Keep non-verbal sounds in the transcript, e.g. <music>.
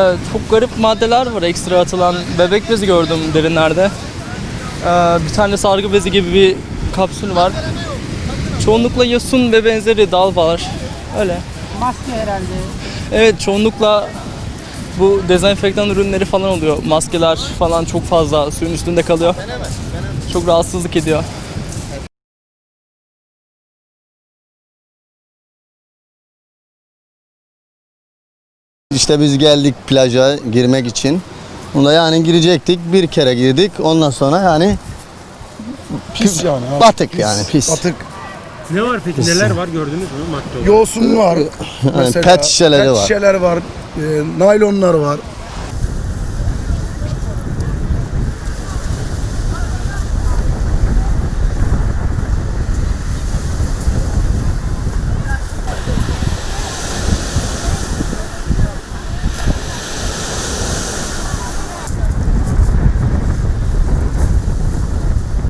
Ee, çok garip maddeler var ekstra atılan. Bebek bezi gördüm derinlerde. Ee, bir tane sargı bezi gibi bir kapsül var. Çoğunlukla yosun ve benzeri dal var. Öyle. Maske herhalde. Evet çoğunlukla bu dezenfektan ürünleri falan oluyor. Maskeler falan çok fazla suyun üstünde kalıyor. Çok rahatsızlık ediyor. İşte biz geldik plaja girmek için. Bunda yani girecektik. Bir kere girdik. Ondan sonra yani Pis yani. abi. batık yani pis. Batık. Ne var peki neler var gördünüz mü madde olarak? Yosun var. <laughs> mesela. pet şişeleri pet var. şişeler var. e, naylonlar var.